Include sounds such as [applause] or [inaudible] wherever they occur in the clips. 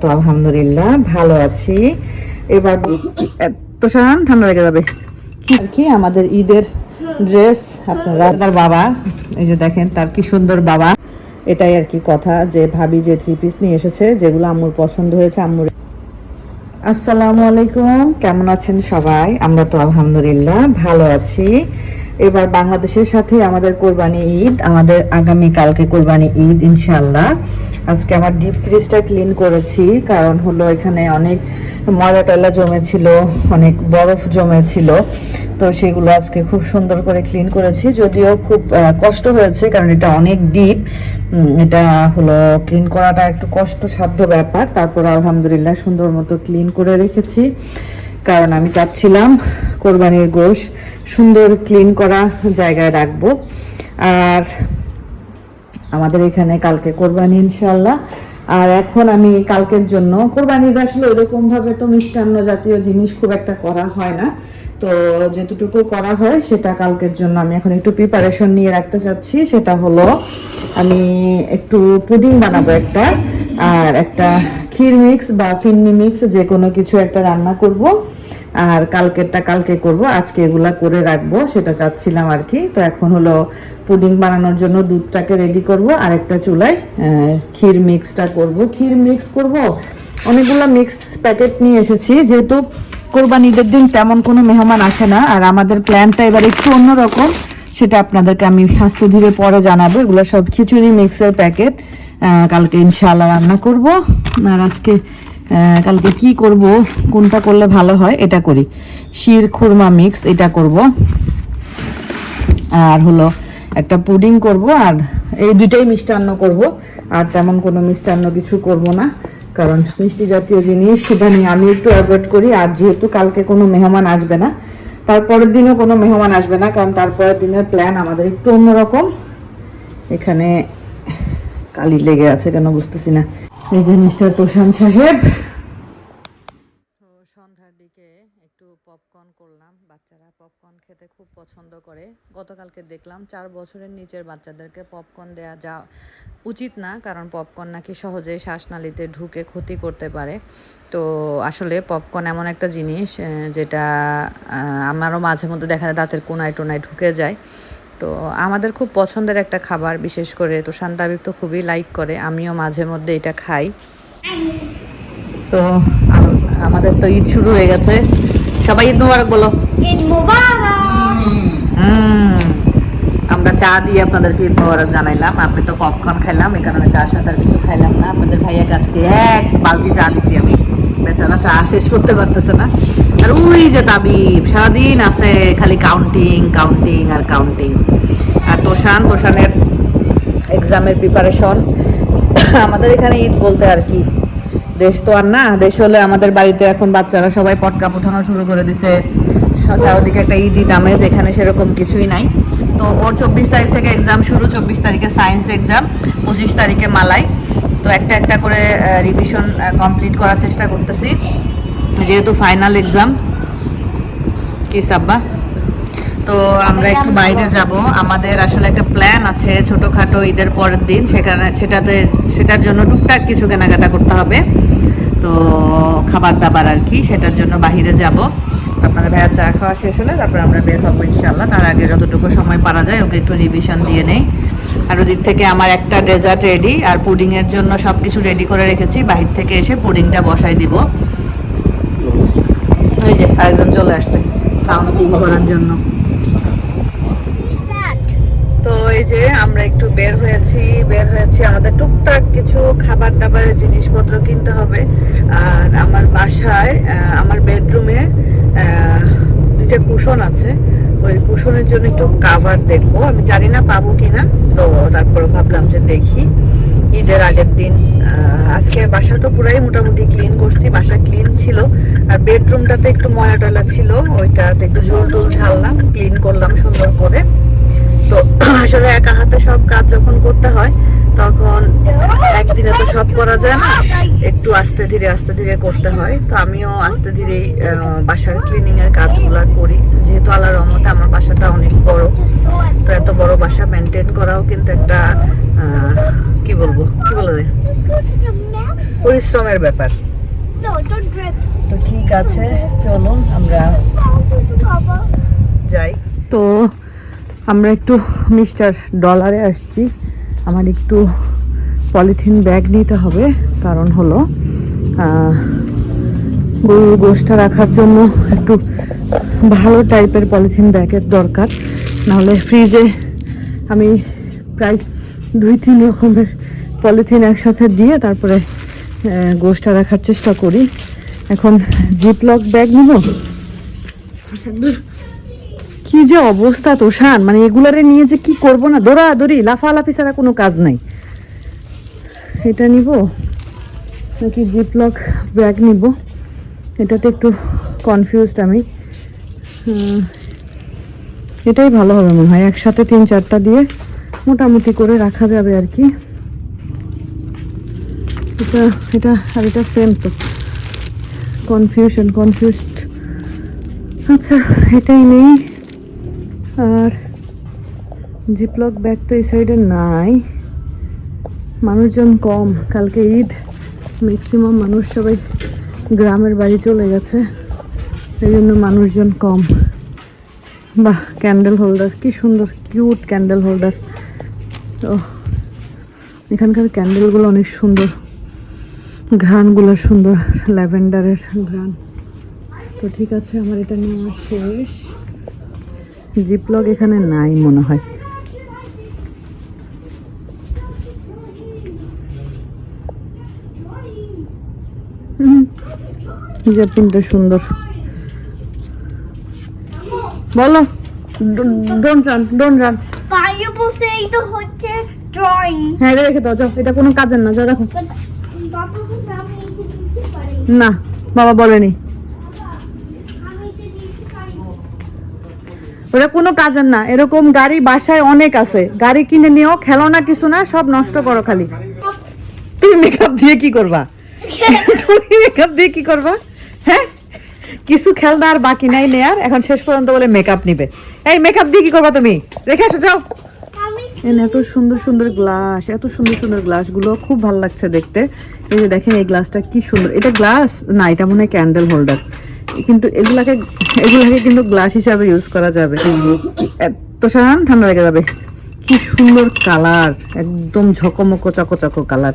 তো আলহামদুলিল্লাহ ভালো আছি। এবার তোষান ঠান্ডা লেগে যাবে। কি আমাদের ঈদের ড্রেস আপনারা তার বাবা এই যে দেখেন তার কি সুন্দর বাবা। এটাই আর কি কথা যে ভাবি যে থ্রি পিস নিয়ে এসেছে যেগুলো আম্মুর পছন্দ হয়েছে আম্মুর আসসালামু আলাইকুম কেমন আছেন সবাই? আমরা তো আলহামদুলিল্লাহ ভালো আছি। এবার বাংলাদেশের সাথে আমাদের কোরবানি ঈদ আমাদের আগামী কালকে কোরবানি ঈদ ইনশাল্লাহ আজকে আমার ডিপ ফ্রিজটা ক্লিন করেছি, কারণ হলো এখানে অনেক ময়লা টয়লা জমেছিল, অনেক বরফ জমেছিল। তো সেগুলো আজকে খুব সুন্দর করে ক্লিন করেছি, যদিও খুব কষ্ট হয়েছে, কারণ এটা অনেক ডিপ এটা হলো ক্লিন করাটা একটু কষ্টসাধ্য ব্যাপার। তারপর আলহামদুলিল্লাহ সুন্দর মতো ক্লিন করে রেখেছি। কারণ আমি চাচ্ছিলাম কোরবানির গোশ সুন্দর ক্লিন করা জায়গায় রাখব। আর আমাদের এখানে কালকে কোরবানি ইনশাল্লাহ আর এখন আমি কালকের জন্য, কোরবানির আসলে ওইরকম ভাবে তো মিষ্টান্ন জাতীয় জিনিস খুব একটা করা হয় না। তো যেটুকু করা হয় সেটা কালকের জন্য আমি এখন একটু প্রিপারেশন নিয়ে রাখতে চাচ্ছি। সেটা হলো, আমি একটু পুডিং বানাবো একটা, আর একটা ক্ষীর মিক্স বা ফিন্নি মিক্স যে কোনো কিছু একটা রান্না করব। আর কালকেরটা কালকে করব, আজকে এগুলা করে রাখব, সেটা চাচ্ছিলাম আর কি। তো এখন হলো পুডিং বানানোর জন্য দুধটাকে রেডি করব আর একটা চুলায় ক্ষীর মিক্সটা করব। ক্ষীর মিক্স করব। অনেকগুলো মিক্স প্যাকেট নিয়ে এসেছি, যেহেতু কোরবানিদের দিন তেমন কোনো মেহমান আসে না, আর আমাদের প্ল্যানটা এবার একটু অন্যরকম। সেটা আপনাদেরকে আমি আস্তে ধীরে পরে জানাব। এগুলো সব খিচুড়ি মিক্সের প্যাকেট কালকে ইনশাআল্লাহ রান্না করব। আর আজকে কালকে কি করব, কোনটা করলে ভালো হয়, এটা করি। শির খুরমা মিক্স এটা করব। আর হলো একটা পুডিং করব আর এই দুইটাই মিষ্টান্ন করব। আর তেমন কোনো মিষ্টান্ন কিছু করব না, কারণ মিষ্টি জাতীয় জিনিস সেটা নিয়ে আমি একটু অ্যাভয়েড করি, আর যেহেতু কালকে কোনো মেহমান আসবে না, তারপরের দিনও কোনো মেহমান আসবে না, কারণ তারপরের দিনের প্ল্যান আমাদের একটু অন্যরকম। এখানে কালি লেগে আছে কেন বুঝতেছি না। এই যে মিস্টার তোষান সাহেব তো সন্ধ্যার দিকে একটু পপকর্ন করলাম। বাচ্চারা পপকর্ন খেতে খুব পছন্দ করে। গতকালকে দেখলাম চার বছরের নিচের বাচ্চাদেরকে পপকর্ন দেয়া যা উচিত না, কারণ পপকর্ন নাকি সহজেই শ্বাসনালীতে ঢুকে ক্ষতি করতে পারে। তো আসলে পপকর্ন এমন একটা জিনিস যেটা আমারও মাঝে মধ্যে দেখা যায় দাঁতের কোনায় টোনায় ঢুকে যায়। তো আমাদের খুব পছন্দের একটা খাবার, বিশেষ করে তো শান্তাবিক তো খুবই লাইক করে, আমিও মাঝে মধ্যে এটা খাই। তো আমাদের তো ঈদ শুরু হয়ে গেছে। সবাই ঈদ মুবারক বলো। ঈদ মুবারক। হুম। আমরা চা দিয়ে আপনাদেরকে ঈদ মুবারক জানাইলাম। আপনি তো পপকর্ন খাইলাম এই কারণে চার সাথে আর কিছু খাইলাম না। আপনাদের ভাইয়া কাছকে এক বালতি চা দিছি আমি। বেচারা চা শেষ করতে পারতেছে না। আর ওই যে তাবিব সারাদিন আছে খালি কাউন্টিং কাউন্টিং আর কাউন্টিং আর তোষান তোষানের এক্সামের প্রিপারেশন [coughs] আমাদের এখানে ঈদ বলতে আর কি। দেশ তো আর না, দেশ হলে আমাদের বাড়িতে এখন বাচ্চারা সবাই পটকা উঠানো শুরু করে দিছে। চারদিকে একটা ঈদ ঈদ যেখানে সেরকম কিছুই নাই। তো ওর চব্বিশ তারিখ থেকে এক্সাম শুরু, চব্বিশ তারিখে সায়েন্স এক্সাম পঁচিশ তারিখে মালাই। তো একটা একটা করে রিভিশন কমপ্লিট করার চেষ্টা করতেছি। যেহেতু ফাইনাল এক্সাম কি সাব্বা? তো আমরা একটু বাইরে যাব। আমাদের আসলে একটা প্ল্যান আছে ছোটখাটো ঈদের পরের দিন। সেখানে, সেটাতে, সেটার জন্য টুকটাক কিছু কেনাকাটা করতে হবে। তো খাবার দাবার আর কি, সেটার জন্য বাইরে যাব। আপনাদের ভাইয়া চা খাওয়া শেষ হলে তারপর আমরা বের হব ইনশাল্লাহ তার আগে যতটুকু সময় পারা যায় ওকে একটু রিভিশন দিয়ে নেই। আর ওদিক থেকে আমার একটা ডেজার্ট রেডি আর পুডিংয়ের জন্য সব কিছু রেডি করে রেখেছি। বাহির থেকে এসে পুডিংটা বসাই দিব। ওই যে আরেকজন চলে আসছে। কাউন্টিং করার জন্য। তো এই যে আমরা একটু বের হয়েছি বের হয়েছি। আমাদের টুকটাক কিছু খাবার দাবারের জিনিসপত্র কিনতে হবে। আর আমার বাসায় আমার বেডরুমে দুইটা কুশন আছে। ওই কুশনের জন্য একটু কাভার দেখব। আমি জানি না পাবো কিনা, তো তারপরে ভাবলাম যে দেখি। ঈদের আগের দিন আজকে বাসা তো পুরাই মোটামুটি ক্লিন করছি, বাসা ক্লিন ছিল। আর বেডরুমটাতে একটু ময়লা টলা ছিল, ওইটাতে একটু ঝোল টোল ঝাললাম ক্লিন করলাম সুন্দর করে। তো আসলে একা হাতে সব কাজ যখন করতে হয় তখন একদিনে তো সব করা যায় না একটু আস্তে ধীরে আস্তে ধীরে করতে হয়। তো আমিও আস্তে আহ, বাসার ক্লিনিং এর কাজগুলো করি। যেহেতু আল্লাহর রহমতে আমার বাসাটা অনেক বড় তো এত বড় বাসা মেনটেন করাও কিন্তু একটা কি বলব কি বলা যায় পরিশ্রমের ব্যাপার. তো ঠিক আছে চলুন আমরা যাই। তো আমরা একটু মিস্টার ডলারে আসছি। আমার একটু পলিথিন ব্যাগ নিতে হবে, কারণ হলো গরুর গোষ্ঠা রাখার জন্য একটু ভালো টাইপের পলিথিন ব্যাগের দরকার। নাহলে ফ্রিজে আমি প্রায় দুই, তিন রকমের পলিথিন একসাথে দিয়ে তারপরে গোষ্ঠা রাখার চেষ্টা করি। এখন জিপলক ব্যাগ নিব? কি যে অবস্থা তোষান? মানে এগুলারে নিয়ে যে কি করব না? দৌড়াদৌড়ি লাফালাফি ছাড়া কোনো কাজ নাই। এটা নিব, নাকি জিপলক ব্যাগ নিব। এটাতে একটু কনফিউজড আমি। এটাই ভালো হবে মনে হয়। একসাথে তিন চারটা দিয়ে মোটামুটি করে রাখা যাবে আর কি। এটা এটা আর এটা সেম তো। কনফিউশন কনফিউজড আচ্ছা এটাই নেই। আর জিপলক ব্যাগ তো এই সাইডে নাই। মানুষজন কম। কালকে ঈদ ম্যাক্সিমাম মানুষ সবাই গ্রামের বাড়ি চলে গেছে। এই জন্য মানুষজন কম। বাহ ক্যান্ডেল হোল্ডার কি সুন্দর কিউট ক্যান্ডেল হোল্ডার তো এখানকার ক্যান্ডেলগুলো অনেক সুন্দর। ঘ্রাণগুলো সুন্দর ল্যাভেন্ডারের ঘ্রাণ। তো ঠিক আছে, আমার এটা নেওয়া শেষ। জিপলগ এখানে নাই মনে হয়। হুম, জাপিনটা সুন্দর। বলো রান রান say তো হচ্ছে. হ্যাঁ রেখে দাও যাও এটা কোনো কাজের যাও রাখো। না বাবা বলেনি আমি এটা দিতে পারি। ওটা কোনো কাজের না। এরকম গাড়ি বাসায় অনেক আছে। গাড়ি কিনে নিও খেলনা কিছু না সব নষ্ট করো খালি। তুমি মেকআপ দিয়ে কি করবা? [laughs] তুমি মেকআপ দিয়ে কি করবা? হ্যাঁ? কিছু খেলনা আর বাকি নাই নেয়ার। এখন শেষ পর্যন্ত বলে মেকআপ নিবে। এই মেকআপ দিয়ে কি করবা তুমি? রেখে আসো যাও। এত সুন্দর সুন্দর গ্লাস এত সুন্দর সুন্দর গ্লাসগুলো খুব ভালো লাগছে দেখতে। এই যে দেখেন, এই গ্লাসটা কি সুন্দর। এটা গ্লাস না, এটা মনে হয় ক্যান্ডেল হোল্ডার কিন্তু এগুলাকে এগুলাকে কিন্তু গ্লাস হিসাবে ইউজ করা যাবে। এত সারান ঠান্ডা লেগে যাবে। কি সুন্দর কালার একদম ঝকমকো, চকচকো কালার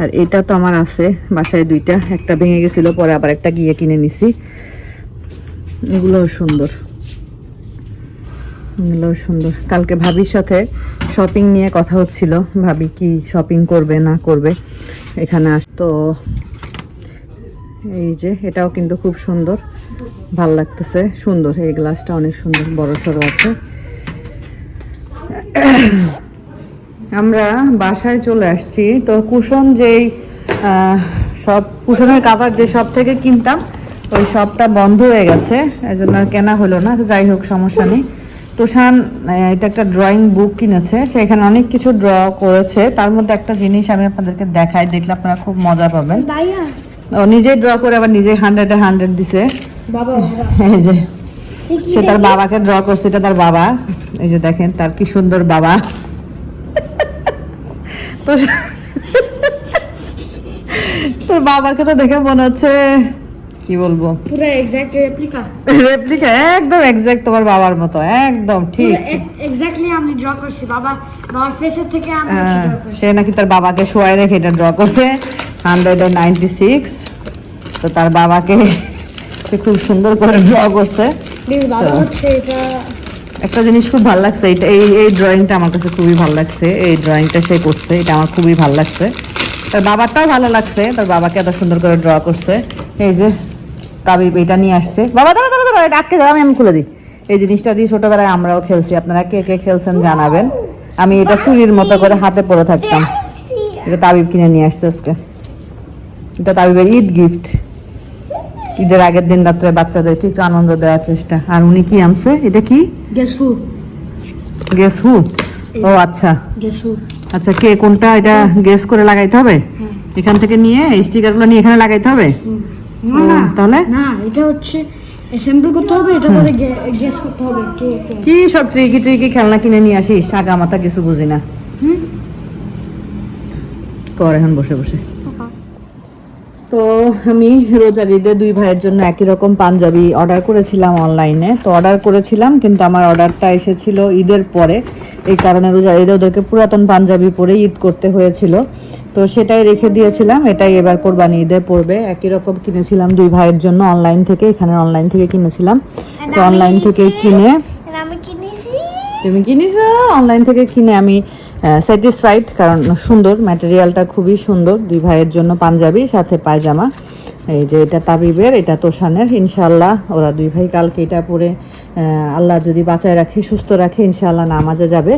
আর এটা তো আমার আছে, বাসায় দুইটা। একটা ভেঙে গেছিল, পরে আবার একটা গিয়ে কিনে নিছি। এগুলোও সুন্দর। এগুলোও সুন্দর। কালকে ভাবির সাথে শপিং নিয়ে কথা হচ্ছিল। ভাবি কি শপিং করবে, না করবে, এখানে আস তো এই যে, এটাও কিন্তু খুব সুন্দর। ভালো লাগতেছে। সুন্দর, এই গ্লাসটা অনেক সুন্দর, বড় সড়ো আছে। আমরা বাসায় চলে আসছি। তো কুশন যেই সব কুশনের কাভার যে সব থেকে কিনতাম, ওই সবটা বন্ধ হয়ে গেছে। এই জন্য আর কেনা হলো না। যাই হোক, সমস্যা নেই। তুষান এটা একটা ড্রয়িং বুক কিনেছে। সেখানে অনেক কিছু ড্র করেছে। তার মধ্যে একটা জিনিস আমি আপনাদেরকে দেখাই দেখলে আপনারা খুব মজা পাবেন। ও নিজেই ড্র করে আবার নিজেই হান্ড্রেডে হান্ড্রেড দিছে। এই যে সে তার বাবাকে ড্র করছে এটা তার বাবা। এই যে দেখেন তার কি সুন্দর বাবা। তো তোর বাবাকে তো দেখে মনে হচ্ছে কি বলব? পুরো এক্সাক্ট রেপ্লিকা রেপ্লিকা একদম এক্সাক্ট তোমার বাবার মতো একদম ঠিক। এক্স্যাক্টলি আমি ড্র করছি বাবা বাবার ফেসের থেকে আমি হ্যাঁ, সে নাকি তার বাবাকে শোয়াই রেখে এটা ড্র করছে। হান্ড্রেড নাইনটি সিক্স তো তার বাবাকে সে খুব সুন্দর করে ড্র করছে। একটা জিনিস খুব ভালো লাগছে এটা এই এই ড্রয়িংটা আমার কাছে খুবই ভালো লাগছে। এই ড্রয়িংটা সে করছে এটা আমার খুবই ভালো লাগছে। তার বাবারটাও ভালো লাগছে তার বাবাকে এত সুন্দর করে ড্র করছে। এই যে কাবিব এটা নিয়ে আসছে। বাবা দাঁড়া দাঁড়া দাঁড়া এটা আটকে যাও আমি আমি খুলে দিই। এই জিনিসটা দিয়ে ছোটবেলায় আমরাও খেলছি। আপনারা কে কে খেলছেন জানাবেন। আমি এটা চুরির মতো করে হাতে পরে থাকতাম। এটা তাবিব কিনে নিয়ে আসছে আজকে। এটা তাবিবের ঈদ গিফট। ঈদের আগের দিন রাত্রে বাচ্চাদেরকে একটু আনন্দ দেওয়ার চেষ্টা। আর উনি কি আনছে? এটা কি? গেস গেস ও আচ্ছা। Who? আচ্ছা কে কোনটা? এটা গেস করে লাগাইতে হবে? এখান থেকে নিয়ে স্টিকারগুলো নিয়ে এখানে লাগাইতে হবে? তাহলে? না এটা হচ্ছে অ্যাসেম্বল করতে হবে এটা পরে গেস করতে হবে কে কে। কি সব ট্রিকি ট্রিকি খেলনা কিনে নিয়ে আসিস? আগা মাথা কিছু বুঝি না। কর এখন বসে বসে। তো আমি রোজার ঈদে দুই ভাইয়ের জন্য একই রকম পাঞ্জাবি অর্ডার করেছিলাম অনলাইনে তো অর্ডার করেছিলাম কিন্তু আমার অর্ডারটা এসেছিল ঈদের পরে। এই কারণে রোজার ঈদে ওদেরকে পুরাতন পাঞ্জাবি পরে ঈদ করতে হয়েছিল। তো সেটাই রেখে দিয়েছিলাম এটাই এবার কোরবানি ঈদে পড়বে। একই রকম কিনেছিলাম দুই ভাইয়ের জন্য অনলাইন থেকে এখানে অনলাইন থেকে কিনেছিলাম। তো অনলাইন থেকে কিনে তুমি কিনেছো? অনলাইন থেকে কিনে আমি স্যাটিসফাইড কারণ সুন্দর ম্যাটেরিয়ালটা খুবই সুন্দর। দুই ভাইয়ের জন্য পাঞ্জাবি সাথে পায়জামা। এই যে এটা তাবিবের এটা তোষানের। ইনশাল্লাহ ওরা দুই ভাই কালকে এটা পরে আল্লাহ যদি বাঁচায় রাখে সুস্থ রাখে ইনশাল্লাহ নামাজে যাবে।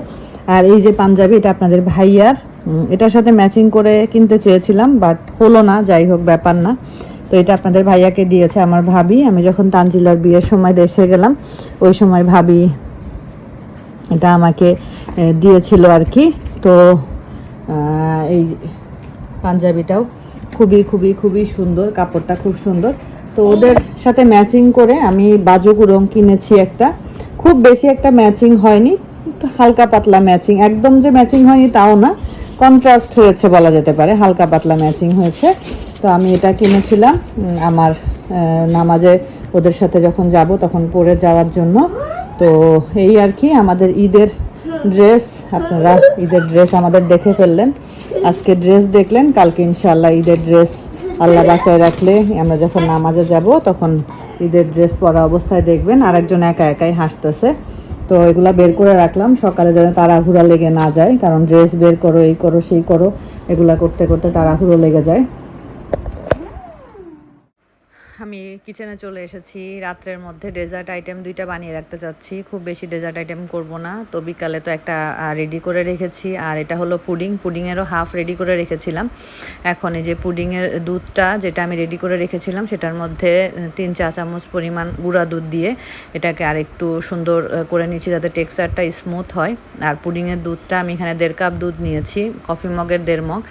আর এই যে পাঞ্জাবি এটা আপনাদের ভাইয়ার এটার সাথে ম্যাচিং করে কিনতে চেয়েছিলাম বাট হলো না, যাই হোক, ব্যাপার না। তো এটা আপনাদের ভাইয়াকে দিয়েছে আমার ভাবি। আমি যখন তানজিলার বিয়ের সময় দেশে গেলাম, ওই সময় ভাবি এটা আমাকে দিয়েছিল আর কি। তো এই পাঞ্জাবিটাও খুবই খুবই খুবই সুন্দর, কাপড়টা খুব সুন্দর। তো ওদের সাথে ম্যাচিং করে আমি বাজু গুরং কিনেছি একটা। খুব বেশি একটা ম্যাচিং হয়নি হালকা পাতলা ম্যাচিং একদম যে ম্যাচিং হয়নি তাও না। কন্ট্রাস্ট হয়েছে বলা যেতে পারে, হালকা পাতলা ম্যাচিং হয়েছে। তো আমি এটা কিনেছিলাম আমার নামাজে ওদের সাথে যখন যাব তখন পরে যাওয়ার জন্য। তো এই আর কি, আমাদের ঈদের ড্রেস আপনারা ঈদের ড্রেস আমাদের দেখে ফেললেন। আজকে ড্রেস দেখলেন, কালকে ইনশাআল্লাহ ঈদের ড্রেস আল্লাহ বাঁচায় রাখলে। আমরা যখন নামাজে যাব তখন ঈদের ড্রেস পরা অবস্থায় দেখবেন, আরেকজন একা একাই হাসতেছে। তো এগুলো বের করে রাখলাম। সকালে যেন তাড়াহুড়া লেগে না যায়, কারণ ড্রেস বের করো, এই করো, সেই করো, এগুলা করতে করতে তাড়াহুড়ো লেগে যায়। আমি কিচেনে চলে এসেছি। রাত্রের মধ্যে ডেজার্ট আইটেম দুইটা বানিয়ে রাখতে চাচ্ছি। খুব বেশি ডেজার্ট আইটেম করব না। তো বিকালে তো একটা রেডি করে রেখেছি। আর এটা হলো পুডিং পুডিংয়েরও হাফ রেডি করে রেখেছিলাম। এখন এই যে পুডিংয়ের দুধটা যেটা আমি রেডি করে রেখেছিলাম, সেটার মধ্যে তিন চা চামচ পরিমাণ গুঁড়া দুধ দিয়ে এটাকে আর একটু সুন্দর করে নিয়েছি যাতে টেক্সচারটা স্মুথ হয়। আর পুডিংয়ের দুধটা আমি এখানে দেড় কাপ দুধ নিয়েছি। কফি মগের দেড় মগ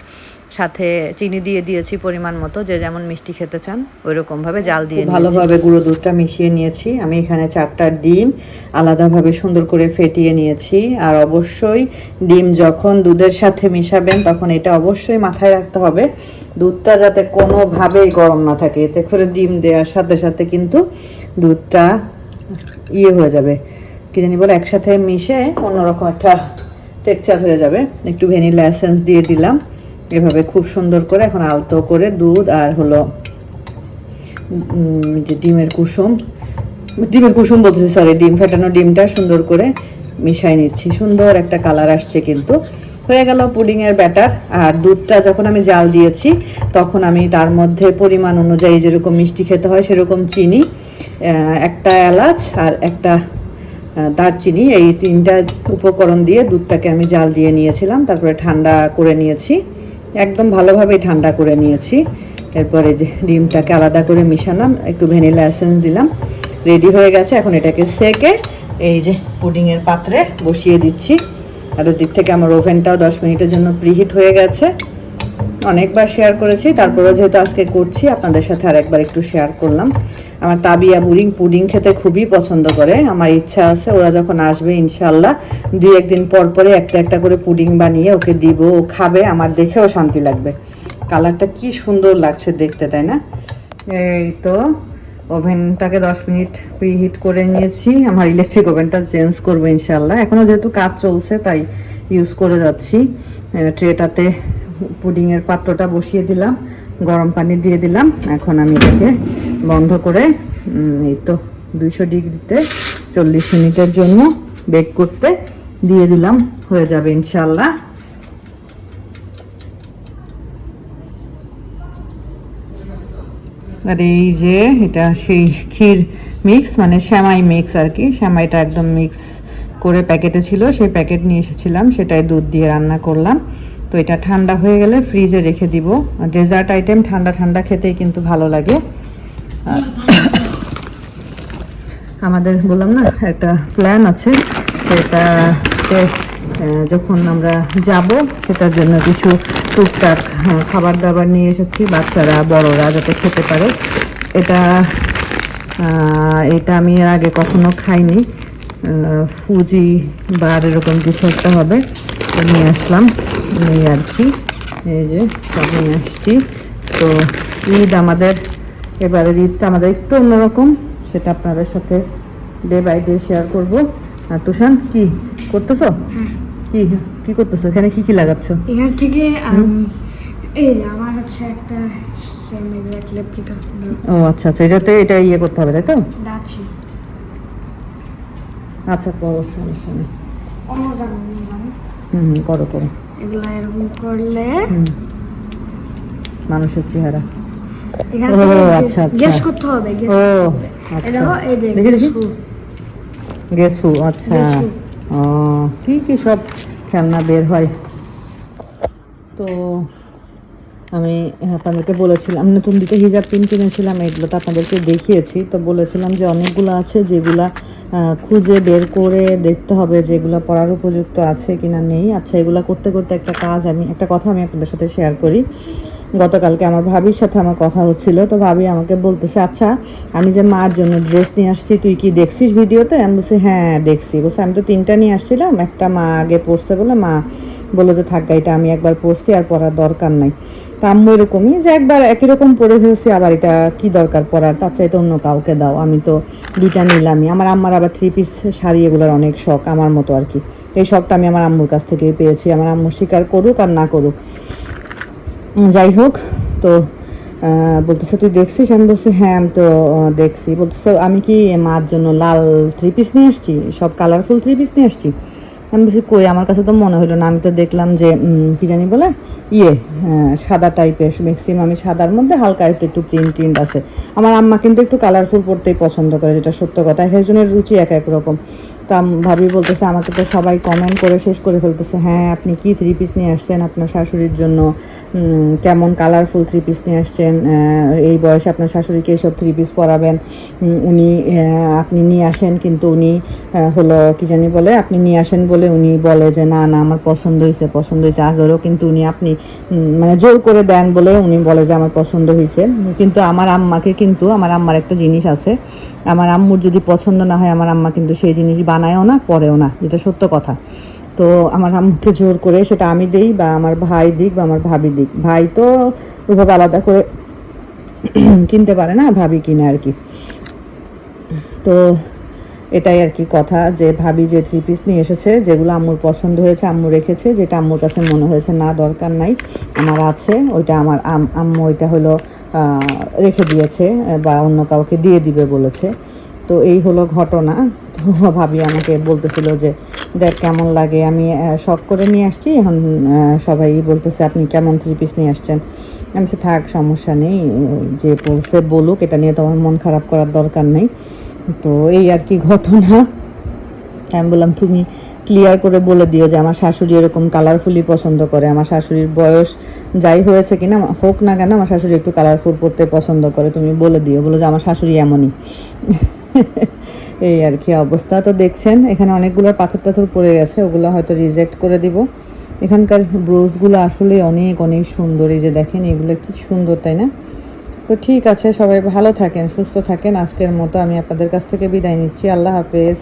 সাথে চিনি দিয়ে দিয়েছি পরিমাণ মতো যে যেমন মিষ্টি খেতে চান ওই রকমভাবে জাল দিয়ে ভালোভাবে গুঁড়ো দুধটা মিশিয়ে নিয়েছি। আমি এখানে চারটা ডিম আলাদাভাবে সুন্দর করে ফেটিয়ে নিয়েছি। আর অবশ্যই ডিম যখন দুধের সাথে মিশাবেন তখন এটা অবশ্যই মাথায় রাখতে হবে। দুধটা যাতে কোনোভাবেই গরম না থাকে এতে করে ডিম দেওয়ার সাথে সাথে কিন্তু দুধটা ইয়ে হয়ে যাবে। কি জানি বলে একসাথে মিশে অন্যরকম একটা টেক্সচার হয়ে যাবে। একটু ভ্যানিলা এসেন্স দিয়ে দিলাম। এভাবে খুব সুন্দর করে এখন আলতো করে দুধ আর হলো যে ডিমের কুসুম। ডিমের কুসুম বলতেছি সরি ডিম ফেটানো ডিমটা সুন্দর করে মিশাই নিচ্ছি। সুন্দর একটা কালার আসছে কিন্তু। হয়ে গেল পুডিংয়ের ব্যাটার আর দুধটা যখন আমি জাল দিয়েছি, তখন আমি তার মধ্যে পরিমাণ অনুযায়ী যেরকম মিষ্টি খেতে হয় সেরকম চিনি একটা এলাচ আর একটা দারচিনি, এই তিনটা উপকরণ দিয়ে দুধটাকে আমি জাল দিয়ে নিয়েছিলাম। তারপরে ঠান্ডা করে নিয়েছি। একদম ভালোভাবে ঠান্ডা করে নিয়েছি। এরপরে যে ডিমটাকে আলাদা করে মিশালাম, একটু ভ্যানিলা এসেন্স দিলাম। রেডি হয়ে গেছে, এখন এটাকে সেকে এই যে পুডিংয়ের পাত্রে বসিয়ে দিচ্ছি। আর ওদিক থেকে আমার ওভেনটাও দশ মিনিটের জন্য প্রিহিট হয়ে গেছে। অনেকবার শেয়ার করেছি, তারপরেও যেহেতু আজকে করছি, আপনাদের সাথে আর একবার একটু শেয়ার করলাম। আমার তাবিয়া বুড়িং পুডিং খেতে খুবই পছন্দ করে, আমার ইচ্ছা আছে, ওরা যখন আসবে ইনশাল্লাহ দুই একদিন পর পরে একটা একটা করে পুডিং বানিয়ে ওকে দিব, ও খাবে, আমার দেখেও শান্তি লাগবে। কালারটা কি সুন্দর লাগছে দেখতে, তাই না? এই তো, ওভেনটাকে দশ মিনিট প্রিহিট করে নিয়েছি, আমার ইলেকট্রিক ওভেনটা চেঞ্জ করব ইনশাল্লাহ এখনও যেহেতু কাজ চলছে, তাই ইউজ করে যাচ্ছি। ট্রেটাতে পুডিংয়ের পাত্রটা বসিয়ে দিলাম, গরম পানি দিয়ে দিলাম। এখন আমি এটাকে বন্ধ করে এই তো দুইশো ডিগ্রিতে চল্লিশ মিনিটের জন্য বেক করতে দিয়ে দিলাম। হয়ে যাবে ইনশাল্লাহ আর এই যে এটা সেই ক্ষীর মিক্স মানে শ্যামাই মিক্স আর কি শ্যামাইটা একদম মিক্স করে প্যাকেটে ছিল। সেই প্যাকেট নিয়ে এসেছিলাম সেটাই দুধ দিয়ে রান্না করলাম। তো এটা ঠান্ডা হয়ে গেলে ফ্রিজে রেখে দিব। ডেজার্ট আইটেম ঠান্ডা ঠান্ডা খেতেই কিন্তু ভালো লাগে। আমাদের বললাম না, একটা প্ল্যান আছে। সেটা যখন আমরা যাব, সেটার জন্য কিছু টুকটাক খাবার দাবার নিয়ে এসেছি, বাচ্চারা, বড়রা যাতে খেতে পারে। এটা এটা আমি আগে কখনো খাইনি। ফুজি বা এরকম কিছু একটা হবে। তো নিয়ে আসলাম। এই আর কি। এই যে সব নিয়ে আসছি। তো ঈদ আমাদের এবারের ঈদটা আমাদের একটু অন্যরকম। সেটা আপনাদের সাথে ডে বাই ডে শেয়ার করব। আর তুষান কি করতেছো? কি কি করতেছো? এখানে কি কি লাগাচ্ছ? এখান থেকে এই আমার হচ্ছে একটা সেম এক্সাক্ট রেপ্লিকা ও আচ্ছা আচ্ছা এটাতে এটা ইয়ে করতে হবে তাই তো? আচ্ছা করো সমস্যা নেই হুম হুম, করো করো। এগুলো এরকম করলে মানুষের চেহারা। ও, আচ্ছা, আচ্ছা। গেস করতে হবে আচ্ছা। দেখো দেখি। আচ্ছা। কি কি সব খেলনা বের হয়? তো আমি আপনাদেরকে বলেছিলাম নতুন দিকে হিজাব পিন কিনেছিলাম এগুলো তো আপনাদেরকে দেখিয়েছি। তো বলেছিলাম যে অনেকগুলো আছে যেগুলা খুঁজে বের করে দেখতে হবে যে এগুলো পড়ার উপযুক্ত আছে কিনা নেই। আচ্ছা এগুলো করতে করতে একটা কাজ আমি, একটা কথা আমি আপনাদের সাথে শেয়ার করি। গতকালকে আমার ভাবির সাথে আমার কথা হচ্ছিল, তো ভাবি আমাকে বলতেছে আচ্ছা আমি যে মার জন্য ড্রেস নিয়ে আসছি, তুই কি দেখছিস ভিডিওতে? আমি বলছি হ্যাঁ দেখছি। বলছি, আমি তো তিনটা নিয়ে আসছিলাম, একটা মা আগে পড়ছে বলে মা বলল যে, থাক এটা আমি একবার পড়ছি আর পড়ার দরকার নাই। তা আম্মু এরকমই, যে একবার একই রকম পড়ে ফেলছি, আবার এটা কি দরকার পড়ার তার চাইতে অন্য কাউকে দাও, আমি তো দুইটা নিলামই। আমার আম্মার আবার থ্রি পিস শাড়ি এগুলোর অনেক শখ, আমার মতো আর কি। এই শখটা আমি আমার আম্মুর কাছ থেকেই পেয়েছি। আমার আম্মু স্বীকার করুক আর না করুক। যাই হোক, তো বলতেছে, তুই দেখছিস? আমি বলছি হ্যাঁ আমি তো দেখছি। বলতেছে, আমি কি মার জন্য লাল থ্রি পিস নিয়ে আসছি? সব কালারফুল থ্রি পিস নিয়ে আসছি? আমি বলছি, কই, আমার কাছে তো মনে হলো না। আমি তো দেখলাম যে কি জানি বলে ইয়ে সাদা টাইপের ম্যাক্সিমামই সাদার মধ্যে হালকা একটু একটু প্রিন্ট প্রিন্ট আছে। আমার আম্মা কিন্তু একটু কালারফুল পড়তেই পছন্দ করে, যেটা সত্য কথা। এক একজনের রুচি এক এক রকম। তা ভাবি বলতেছে, আমাকে তো সবাই কমেন্ট করে শেষ করে ফেলতেছে। হ্যাঁ আপনি কি থ্রি পিস নিয়ে আসছেন আপনার শাশুড়ির জন্য? কেমন কালারফুল থ্রি পিস নিয়ে আসছেন? এই বয়সে আপনার শাশুড়িকে এইসব থ্রি পিস পরাবেন? উনি আপনি নিয়ে আসেন কিন্তু উনি হলো কি জানি বলে, আপনি নিয়ে আসেন বলে উনি বলে যে, না না, আমার পছন্দ হয়েছে পছন্দ হয়েছে আগেরও কিন্তু উনি আপনি মানে জোর করে দেন বলে উনি বলে যে, আমার পছন্দ হয়েছে কিন্তু আমার আম্মাকে কিন্তু, আমার আম্মার একটা জিনিস আছে। আমার আম্মুর যদি পছন্দ না হয়, আমার আম্মা কিন্তু সেই জিনিস বানায়ও না পরেও না যেটা সত্য কথা। তো আমার আম্মুকে জোর করে সেটা আমি দিই বা আমার ভাই দিক বা আমার ভাবি দিক। ভাই তো ওইভাবে আলাদা করে [clears throat] কিনতে পারে না, ভাবি কিনে আর কি। তো এটাই আর কি কথা যে ভাবি যে থ্রি পিস নিয়ে এসেছে, যেগুলো আম্মুর পছন্দ হয়েছে, আম্মু রেখেছে, যেটা আম্মুর কাছে মনে হয়েছে না, দরকার নাই, আমার আছে, ওইটা আমার আম- আম্মু ওইটা হলো রেখে দিয়েছে, বা অন্য কাউকে দিয়ে দিবে বলেছে। তো এই হলো ঘটনা। তো ভাবি আমাকে বলতেছিল যে দেখ কেমন লাগে? আমি শখ করে নিয়ে আসছি। এখন সবাই বলতেছে আপনি কেমন থ্রি পিস নিয়ে আসছেন? আমি বলছি, থাক সমস্যা নেই। যে বলছে বলুক এটা নিয়ে তো আমার মন খারাপ করার দরকার নেই। তো এই আর কি ঘটনা। আমি বললাম তুমি ক্লিয়ার করে বলে দিও যে আমার শাশুড়ি এরকম কালারফুলি পছন্দ করে। আমার শাশুড়ির বয়স যাই হয়েছে কিনা হোক না কেন আমার শাশুড়ি একটু কালারফুল পড়তে পছন্দ করে। তুমি বলে দিও। বলো যে আমার শাশুড়ি এমনই। [laughs] এই আর কি অবস্থা। তো দেখছেন, এখানে অনেকগুলো পাথর টাথর পড়ে গেছে, ওগুলো হয়তো রিজেক্ট করে দিব। এখানকার ব্রোজগুলো আসলে অনেক অনেক সুন্দর। এই যে দেখেন, এগুলো কি সুন্দর, তাই না? তো ঠিক আছে, সবাই ভালো থাকেন, সুস্থ থাকেন। আজকের মতো আমি আপনাদের কাছ থেকে বিদায় নিচ্ছি। আল্লাহ হাফেজ।